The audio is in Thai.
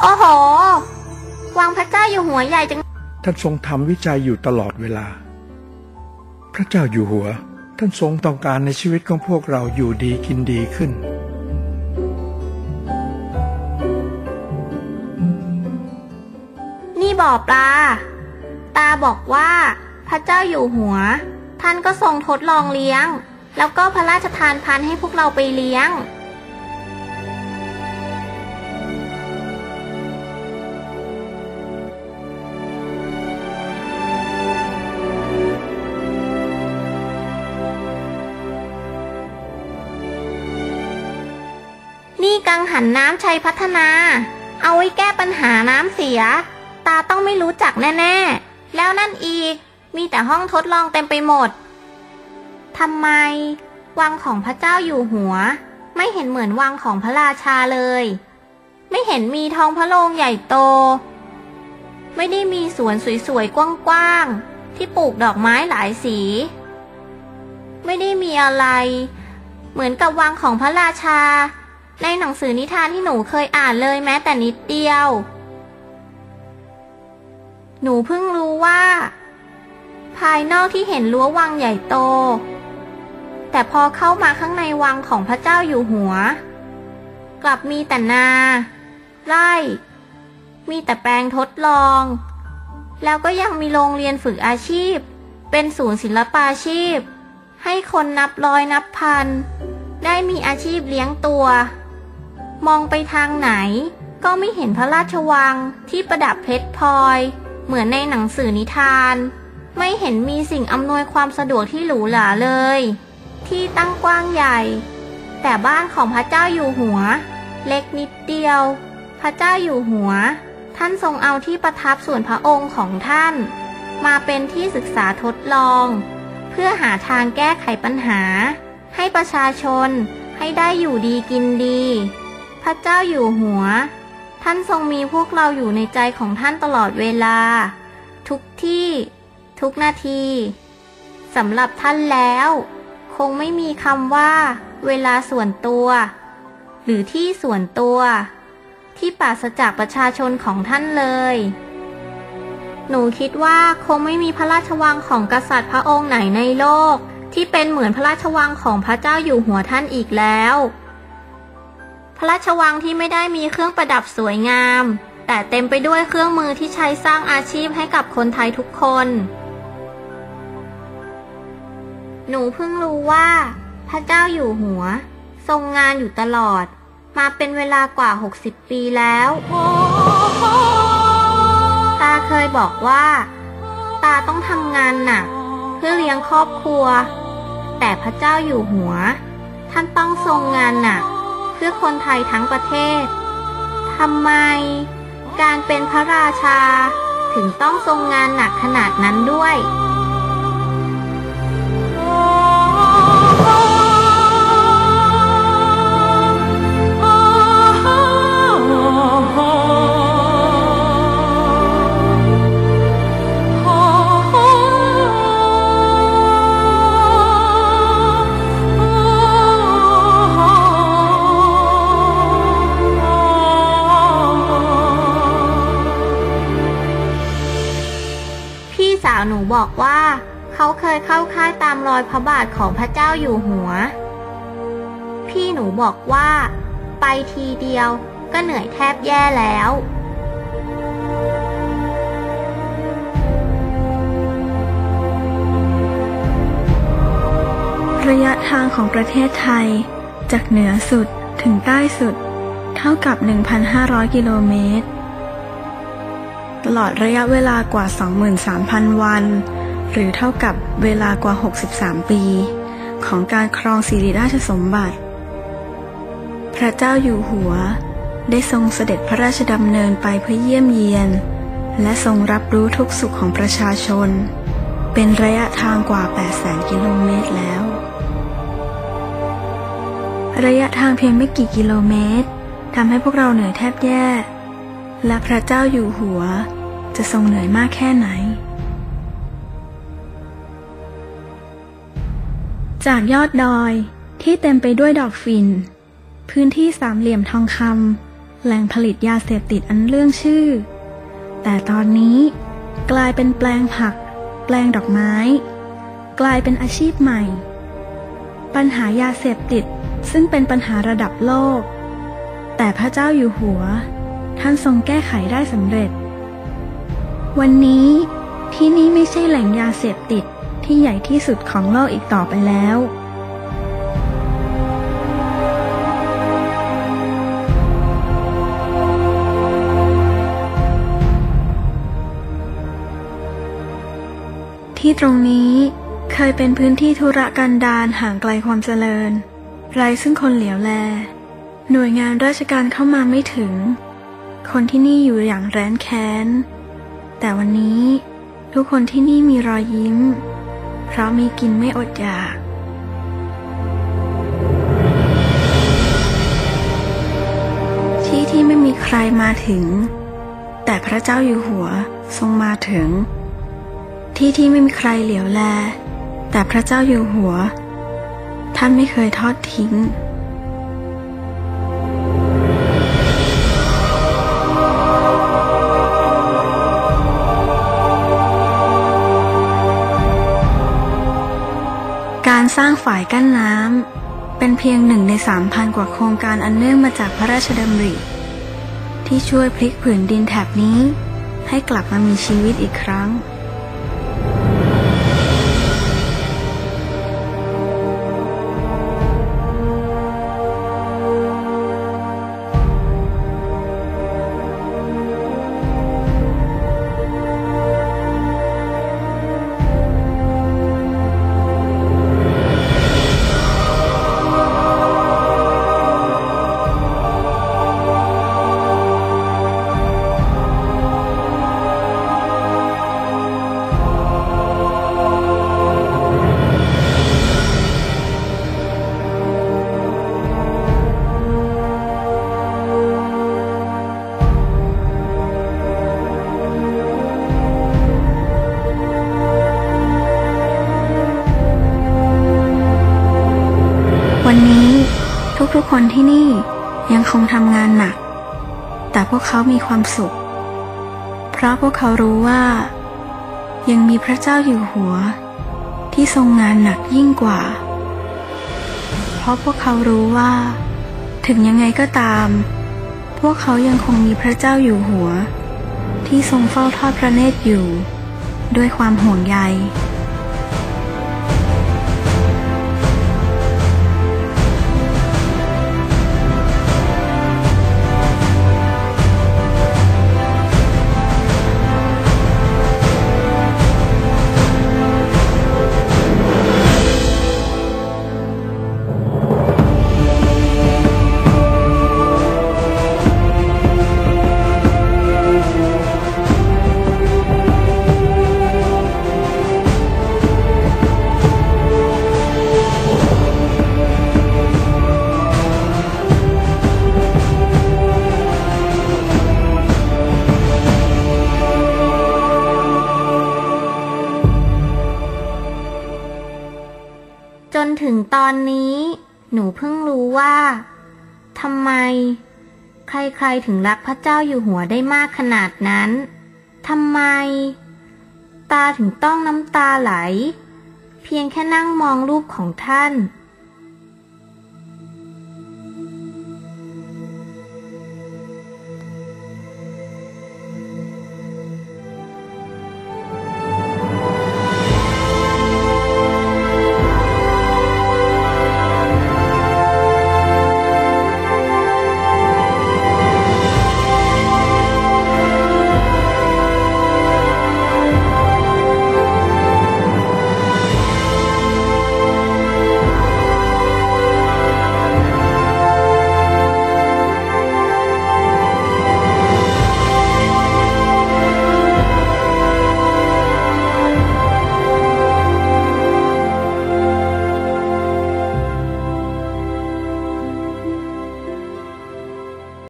โอ้โห วังพระเจ้าอยู่หัวใหญ่จัง ท่านทรงทำวิจัยอยู่ตลอดเวลา พระเจ้าอยู่หัว ท่านทรงต้องการในชีวิตของพวกเราอยู่ดีกินดีขึ้น นี่บ่อปลา ตาบอกว่าพระเจ้าอยู่หัว ท่านก็ทรงทดลองเลี้ยง แล้วก็พระราชทานพันธุ์ให้พวกเราไปเลี้ยง หันน้ำชัยพัฒนา เอาไว้แก้ปัญหาน้ำเสีย ตาต้องไม่รู้จักแน่ๆ แล้วนั่นอีก มีแต่ห้องทดลองเต็มไปหมดทำไม วังของพระเจ้าอยู่หัว ไม่เห็นเหมือนวังของพระราชาเลย ไม่เห็นมีท้องพระโรงใหญ่โต ไม่ได้มีสวนสวยๆ กว้างๆ ที่ปลูกดอกไม้หลายสี ไม่ได้มีอะไร เหมือนกับวังของพระราชา ในหนังสือนิทานที่หนูเคยอ่านเลยแม้แต่นิดเดียว หนูเพิ่งรู้ว่า ภายนอกที่เห็นรั้ววังใหญ่โต แต่พอเข้ามาข้างในวังของพระเจ้าอยู่หัว กลับมีแต่นา ไร่ มีแต่แปลงทดลอง แล้วก็ยังมีโรงเรียนฝึกอาชีพ เป็นศูนย์ศิลปาชีพ ให้คนนับร้อยนับพันได้มีอาชีพเลี้ยงตัว มองไปทางไหน ก็ไม่เห็นพระราชวังที่ประดับเพชรพลอย เหมือนในหนังสือนิทาน ไม่เห็นมีสิ่งอำนวยความสะดวกที่หรูหราเลย ที่ตั้งกว้างใหญ่ แต่บ้านของพระเจ้าอยู่หัว เล็กนิดเดียว พระเจ้าอยู่หัว ท่านทรงเอาที่ประทับส่วนพระองค์ของท่าน มาเป็นที่ศึกษาทดลอง เพื่อหาทางแก้ไขปัญหา ให้ประชาชนให้ได้อยู่ดีกินดี ระเจ้าอยู่หัว ท่านทรงมีพวกเราอยู่ในใจของท่านตลอดเวลา ทุกที่ ทุกนาทีสำหรับท่านแล้ว คงไม่มีคำว่า เวลาส่วนตัว หรือที่ส่วนตัว ที่ปราศจากประชาชนของท่านเลย หนูคิดว่าคงไม่มีพระราชวังของกษัตริย์พระองค์ไหนในโลก ที่เป็นเหมือนพระราชวังของพระเจ้าอยู่หัวท่านอีกแล้ว พระราชวังที่ไม่ได้มีเครื่องประดับสวยงาม แต่เต็มไปด้วยเครื่องมือที่ใช้สร้างอาชีพให้กับคนไทยทุกคน หนูเพิ่งรู้ว่า พระเจ้าอยู่หัว ทรงงานอยู่ตลอด มาเป็นเวลากว่า 60 ปีแล้วตาเคยบอกว่า ตาต้องทำงานหนัก เพื่อเลี้ยงครอบครัว แต่พระเจ้าอยู่หัว ท่านต้องทรงงานหนัก เพื่อคนไทยทั้งประเทศ ทำไม การเป็นพระราชาถึงต้องทรงงานหนักขนาดนั้นด้วย บอกว่าเขาเคยเข้าค่ายตามรอยพระบาทของพระเจ้าอยู่หัว พี่หนูบอกว่า ไปทีเดียวก็เหนื่อยแทบแย่แล้วระยะทางของประเทศไทย จากเหนือสุดถึงใต้สุด เท่ากับ 1,500 กิโลเมตร ตลอดระยะเวลากว่า 23,000 วัน หรือเท่ากับเวลากว่า 63 ปี ของการครองสิริราชสมบัติ พระเจ้าอยู่หัว ได้ทรงเสด็จพระราชดำเนินไปเพื่อเยี่ยมเยียน และทรงรับรู้ทุกสุขของประชาชน เป็นระยะทางกว่า 800,000 กิโลเมตรแล้ว ระยะทางเพียงไม่กี่กิโลเมตรทำให้พวกเราเหนื่อยแทบแย่ และพระเจ้าอยู่หัวจะทรงเหนื่อยมากแค่ไหน จากยอดดอยที่เต็มไปด้วยดอกฝิ่น พื้นที่สามเหลี่ยมทองคำแหล่งผลิตยาเสพติดอันเรื่องชื่อ แต่ตอนนี้กลายเป็นแปลงผัก แปลงดอกไม้ กลายเป็นอาชีพใหม่ ปัญหายาเสพติดซึ่งเป็นปัญหาระดับโลก แต่พระเจ้าอยู่หัว ท่านทรงแก้ไขได้สำเร็จ วันนี้ที่นี่ไม่ใช่แหล่งยาเสพติดที่ใหญ่ที่สุดของโลกอีกต่อไปแล้วที่ตรงนี้เคยเป็นพื้นที่ธุรกันดารห่างไกลความเจริญ ไร้ซึ่งคนเหลียวแล หน่วยงานราชการเข้ามาไม่ถึง คนที่นี่อยู่อย่างแร้นแค้น แต่วันนี้ทุกคนที่นี่มีรอยยิ้ม เพราะมีกินไม่อดอยากที่ที่ไม่มีใครมาถึง แต่พระเจ้าอยู่หัวทรงมาถึง ที่ที่ไม่มีใครเหลียวแล แต่พระเจ้าอยู่หัว ท่านไม่เคยทอดทิ้ง การสร้างฝายกั้นน้ำเป็นเพียงหนึ่งในสามพันกว่าโครงการอันเนื่องมาจากพระราชดำริ ที่ช่วยพลิกผืนดินแถบนี้ ให้กลับมามีชีวิตอีกครั้ง คนที่นี่ยังคงทำงานหนัก แต่พวกเขามีความสุข เพราะพวกเขารู้ว่า ยังมีพระเจ้าอยู่หัว ที่ทรงงานหนักยิ่งกว่า เพราะพวกเขารู้ว่า ถึงยังไงก็ตาม พวกเขายังคงมีพระเจ้าอยู่หัว ที่ทรงเฝ้าทอดพระเนตรอยู่ ด้วยความห่วงใย ถึงตอนนี้ หนูเพิ่งรู้ว่าทำไม ใครๆถึงรักพระเจ้าอยู่หัวได้มากขนาดนั้นทำไม ตาถึงต้องน้ำตาไหล เพียงแค่นั่งมองรูปของท่าน